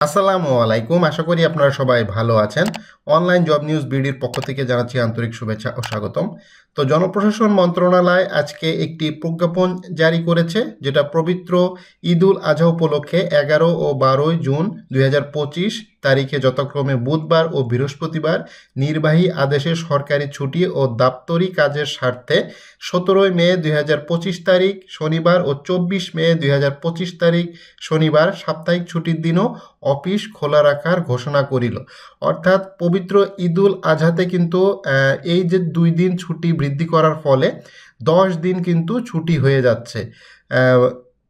আসসালামু আলাইকুম। আশা করি আপনারা সবাই ভালো আছেন। অনলাইন জব নিউজ বিডির পক্ষ থেকে জানাচ্ছি আন্তরিক শুভেচ্ছা ও স্বাগতম। তো জনপ্রশাসন মন্ত্রণালয় আজকে একটি প্রজ্ঞাপন জারি করেছে, যেটা পবিত্র ঈদুল আজহা উপলক্ষে এগারো ও বারোই জুন দুই হাজার পঁচিশ তারিখে যথাক্রমে বুধবার ও বৃহস্পতিবার নির্বাহী আদেশে সরকারি ছুটি ও দাপ্তরিক কাজের স্বার্থে সতেরোই মে দুই হাজার পঁচিশ তারিখ, শনিবার ও চব্বিশ মে দুই হাজার পঁচিশ তারিখ, শনিবার সাপ্তাহিক ছুটির দিনও অফিস খোলা রাখার ঘোষণা করিল। অর্থাৎ পবিত্র ঈদুল আজহাতে কিন্তু এই যে দুই দিন ছুটি বৃদ্ধি করার ফলে দশ দিন কিন্তু ছুটি হয়ে যাচ্ছে।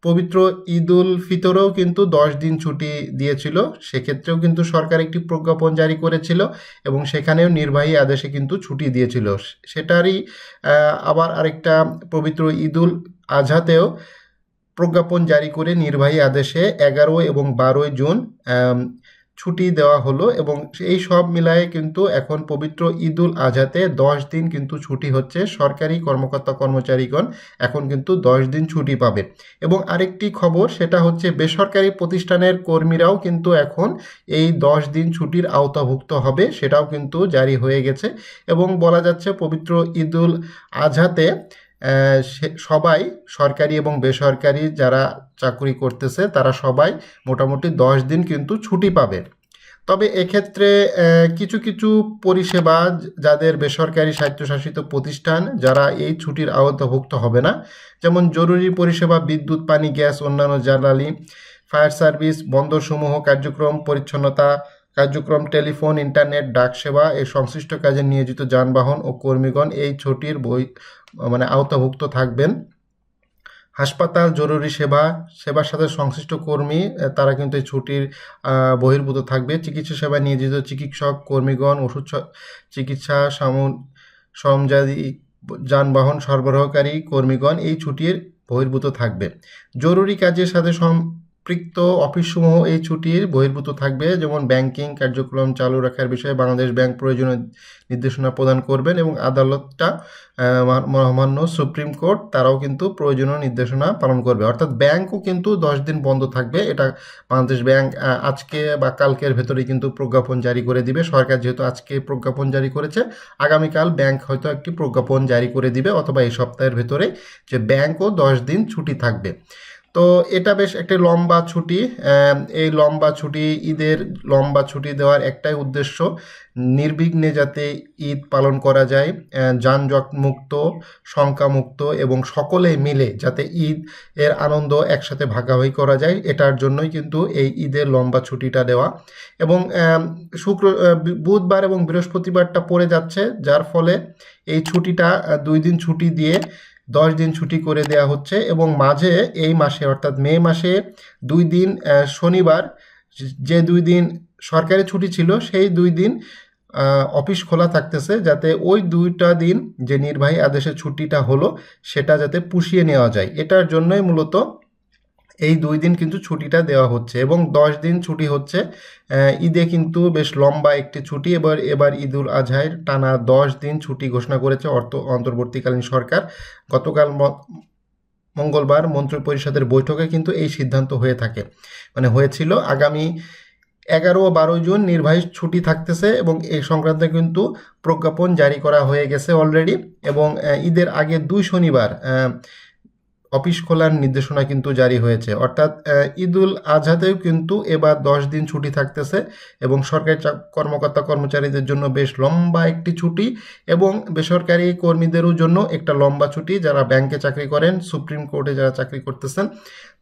পবিত্র ঈদুল ফিতরেও কিন্তু দশ দিন ছুটি দিয়েছিল। সেক্ষেত্রেও কিন্তু সরকার একটি প্রজ্ঞাপন জারি করেছিল এবং সেখানেও নির্বাহী আদেশে কিন্তু ছুটি দিয়েছিল। সেটারই আবার আরেকটা পবিত্র ঈদুল আজহাতেও প্রজ্ঞাপন জারি করে নির্বাহী আদেশে এগারো এবং বারোই জুন ছুটি দেওয়া হলো এবং এই সব মিলায়ে কিন্তু এখন পবিত্র ঈদুল আজহাতে দশ দিন কিন্তু ছুটি হচ্ছে। সরকারি কর্মকর্তা কর্মচারীগণ এখন কিন্তু দশ দিন ছুটি পাবে। এবং আরেকটি খবর, সেটা হচ্ছে বেসরকারি প্রতিষ্ঠানের কর্মীরাও কিন্তু এখন এই দশ দিন ছুটির আওতাভুক্ত হবে, সেটাও কিন্তু জারি হয়ে গেছে। এবং বলা যাচ্ছে পবিত্র ঈদুল আজহাতে সবাই সরকারি এবং বেসরকারি যারা চাকরি করতেছে, তারা সবাই মোটামুটি দশ দিন কিন্তু ছুটি পাবে। তবে এক্ষেত্রে কিছু কিছু পরিষেবা যাদের বেসরকারি স্বায়ত্তশাসিত প্রতিষ্ঠান, যারা এই ছুটির আওতাভুক্ত হবে না, যেমন জরুরি পরিষেবা, বিদ্যুৎ, পানি, গ্যাস, অন্যান্য জ্বালানি, ফায়ার সার্ভিস, বন্দরসমূহ, কার্যক্রম, পরিচ্ছন্নতা কার্যক্রম, টেলিফোন, ইন্টারনেট, ডাক সেবা এই সংশ্লিষ্ট কাজে নিয়োজিত যানবাহন ও কর্মীগণ এই ছুটির বই মানে আওতাভুক্ত থাকবেন। হাসপাতাল, জরুরি সেবা, সেবার সাথে সংশ্লিষ্ট কর্মী তারা কিন্তু এই ছুটির বহির্ভূত থাকবে। চিকিৎসা সেবায় নিয়োজিত চিকিৎসক, কর্মীগণ, ওষুধ চিকিৎসা সামন সরঞ্জাদি যানবাহন সরবরাহকারী কর্মীগণ এই ছুটির বহির্ভূত থাকবে। জরুরি কাজের সাথে সম্পৃক্ত অফিসসমূহ এই ছুটির বহির্ভূত থাকবে, যেমন ব্যাংকিং কার্যক্রম চালু রাখার বিষয়ে বাংলাদেশ ব্যাংক প্রয়োজনীয় নির্দেশনা প্রদান করবেন এবং আদালতটা মহামান্য সুপ্রিম কোর্ট, তারাও কিন্তু প্রয়োজনীয় নির্দেশনা পালন করবে। অর্থাৎ ব্যাংকও কিন্তু দশ দিন বন্ধ থাকবে, এটা বাংলাদেশ ব্যাংক আজকে বা কালকের ভেতরে কিন্তু প্রজ্ঞাপন জারি করে দিবে। সরকার যেহেতু আজকে প্রজ্ঞাপন জারি করেছে, আগামীকাল ব্যাংক হয়তো একটি প্রজ্ঞাপন জারি করে দিবে অথবা এই সপ্তাহের ভেতরে যে ব্যাংকও দশ দিন ছুটি থাকবে। তো এটা বেশ একটা লম্বা ছুটি এই লম্বা ছুটি, ঈদের লম্বা ছুটি দেওয়ার একটাই উদ্দেশ্য নির্বিঘ্নে যাতে ঈদ পালন করা যায় যানজট মুক্ত শঙ্কামুক্ত এবং সকলে মিলে যাতে ঈদ এর আনন্দ একসাথে ভাগাভাগি করা যায়, এটার জন্যই কিন্তু এই ঈদের লম্বা ছুটিটা দেওয়া এবং শুক্র বুধবার এবং বৃহস্পতিবারটা পড়ে যাচ্ছে, যার ফলে এই ছুটিটা দুই দিন ছুটি দিয়ে দশ দিন ছুটি করে দেয়া হচ্ছে এবং মাঝে এই মাসে, অর্থাৎ মে মাসে দুই দিন শনিবার, যে দুই দিন সরকারি ছুটি ছিল সেই দুই দিন অফিস খোলা থাকতেছে যাতে ওই দুইটা দিন যে নির্বাহী আদেশের ছুটিটা হলো সেটা যাতে পুষিয়ে নেওয়া যায়। এটার জন্যই মূলত এই দুই দিন কিন্তু ছুটিটা দেওয়া হচ্ছে এবং দশ দিন ছুটি হচ্ছে। ঈদে কিন্তু বেশ লম্বা একটি ছুটি। এবার এবার ঈদুল আজহায় টানা দশ দিন ছুটি ঘোষণা করেছে অর্থ অন্তর্বর্তীকালীন সরকার। গতকাল মঙ্গলবার মন্ত্রিপরিষদের বৈঠকে কিন্তু এই সিদ্ধান্ত হয়ে থাকে। মানে হয়েছিল আগামী এগারো ও বারো জুন নির্বাহী ছুটি থাকতেছে এবং এই সংক্রান্তে কিন্তু প্রজ্ঞাপন জারি করা হয়ে গেছে অলরেডি এবং ঈদের আগে দুই শনিবার অফিস খোলার নির্দেশনা কিন্তু জারি হয়েছে। অর্থাৎ ঈদুল আজহাতেও কিন্তু এবার দশ দিন ছুটি থাকতেছে এবং সরকারি কর্মকর্তা কর্মচারীদের জন্য বেশ লম্বা একটি ছুটি এবং বেসরকারি কর্মীদেরও জন্য একটা লম্বা ছুটি। যারা ব্যাংকে চাকরি করেন, সুপ্রিম কোর্টে যারা চাকরি করতেছেন,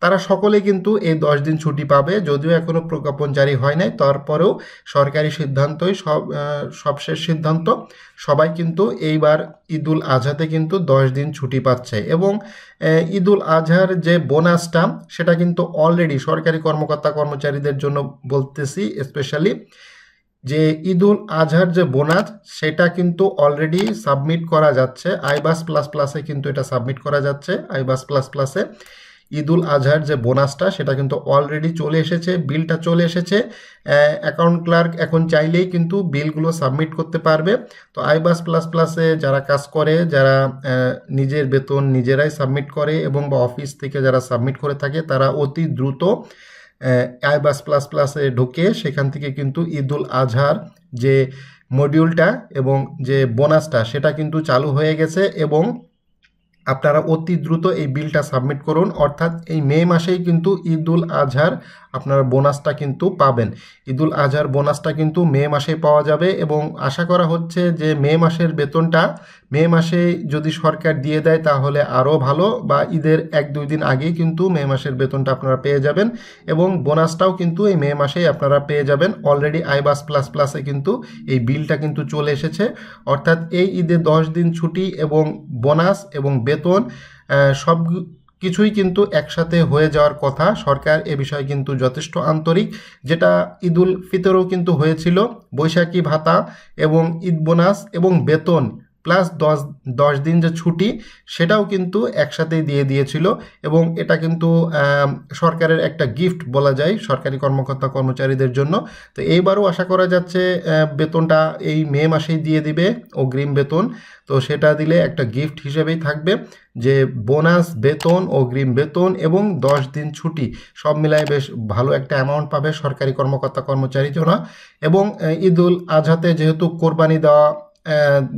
তারা সকলে কিন্তু এই দশ দিন ছুটি পাবে। যদিও এখনও প্রজ্ঞাপন জারি হয় নাই, তারপরেও সরকারি সিদ্ধান্তই সব সবশেষ সিদ্ধান্ত। সবাই কিন্তু এইবার ঈদুল আজহাতে কিন্তু দশ দিন ছুটি পাচ্ছে এবং ঈদুল আজহার যে বোনাসটা, সেটা কিন্তু অলরেডি সরকারি কর্মকর্তা কর্মচারীদের জন্য বলতেছি স্পেশালি যে ঈদুল আজহার যে বোনাস, সেটা কিন্তু অলরেডি সাবমিট করা যাচ্ছে। আইবাস প্লাস প্লাসে কিন্তু এটা সাবমিট করা যাচ্ছে। আইবাস প্লাস প্লাসে ঈদুল আজহার যে বোনাসটা, সেটা কিন্তু অলরেডি চলে এসেছে বিলটা চলে এসেছে। অ্যাকাউন্ট ক্লার্ক এখন চাইলেই কিন্তু বিলগুলো সাবমিট করতে পারবে। তো আইবাস প্লাস প্লাসে যারা কাজ করে, যারা নিজের বেতন নিজেরাই সাবমিট করে এবং বা অফিস থেকে যারা সাবমিট করে থাকে, তারা অতি দ্রুত আইবাস প্লাস প্লাসে ঢুকে সেখান থেকে কিন্তু ঈদুল আজহার যে মডিউলটা এবং যে বোনাসটা, সেটা কিন্তু চালু হয়ে গেছে এবং আপনারা অতি দ্রুত এই বিলটা সাবমিট করুন। অর্থাৎ এই মে মাসেই কিন্তু ঈদুল আজহার আপনারা বোনাসটা কিন্তু পাবেন। ঈদুল আজহার বোনাসটা কিন্তু মে মাসেই পাওয়া যাবে এবং আশা করা হচ্ছে যে মে মাসের বেতনটা মে মাসে যদি সরকার দিয়ে দেয় তাহলে আরও ভালো বা ঈদের এক দুই দিন আগেই কিন্তু মে মাসের বেতনটা আপনারা পেয়ে যাবেন এবং বোনাসটাও কিন্তু এই মে মাসেই আপনারা পেয়ে যাবেন। অলরেডি আইবাস প্লাস প্লাসে কিন্তু এই বিলটা কিন্তু চলে এসেছে। অর্থাৎ এই ঈদে দশ দিন ছুটি এবং বোনাস এবং বেতন সব কিছুই কিন্তু একসাথে হয়ে যাওয়ার কথা। সরকার এ বিষয়ে কিন্তু যথেষ্ট আন্তরিক। যেটা ঈদুল ফিতরও কিন্তু হয়েছিল। বৈশাখী ভাতা এবং ঈদ বোনাস এবং বেতন প্লাস দশ দশ দিন যে ছুটি, সেটাও কিন্তু একসাথেই দিয়ে দিয়েছিল এবং এটা কিন্তু সরকারের একটা গিফট বলা যায় সরকারি কর্মকর্তা কর্মচারীদের জন্য। তো এইবারও আশা করা যাচ্ছে বেতনটা এই মে মাসেই দিয়ে দিবে, অগ্রিম বেতন। তো সেটা দিলে একটা গিফট হিসেবেই থাকবে যে বোনাস বেতন, অগ্রিম বেতন এবং দশ দিন ছুটি, সব মিলায় বেশ ভালো একটা অ্যামাউন্ট পাবে সরকারি কর্মকর্তা কর্মচারীজনা এবং ঈদুল আজহাতে যেহেতু কোরবানি দেওয়া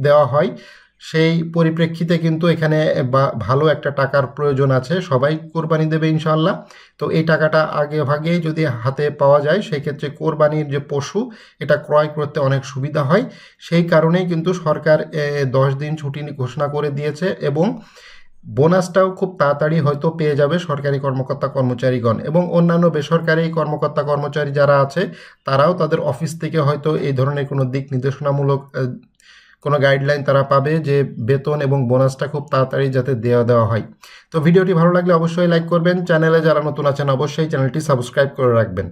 দেওয়া হয়। সেই পরিপ্রেক্ষিতে কিন্তু এখানে ভালো একটা টাকার প্রয়োজন আছে। সবাই কোরবানি দেবে ইনশাল্লাহ তো এই টাকাটা আগে ভাগেই যদি হাতে পাওয়া যায় সেই ক্ষেত্রে কোরবানির যে পশু, এটা ক্রয় করতে অনেক সুবিধা হয়। সেই কারণেই কিন্তু সরকার দশ দিন ছুটি ঘোষণা করে দিয়েছে এবং বোনাসটাও খুব তাড়াতাড়ি হয়তো পেয়ে যাবে সরকারি কর্মকর্তা কর্মচারীগণ এবং অন্যান্য বেসরকারি কর্মকর্তা কর্মচারী যারা আছে, তারাও তাদের অফিস থেকে হয়তো এই ধরনের কোনো দিক নির্দেশনামূলক কোনো গাইডলাইন তারা পাবে যে বেতন এবং বোনাসটা খুব তাড়াতাড়ি যাতে দেওয়া দেওয়া হয়। তো ভিডিওটি ভালো লাগলে অবশ্যই লাইক করবেন। চ্যানেলে যারা নতুন আছেন অবশ্যই চ্যানেলটি সাবস্ক্রাইব করে রাখবেন।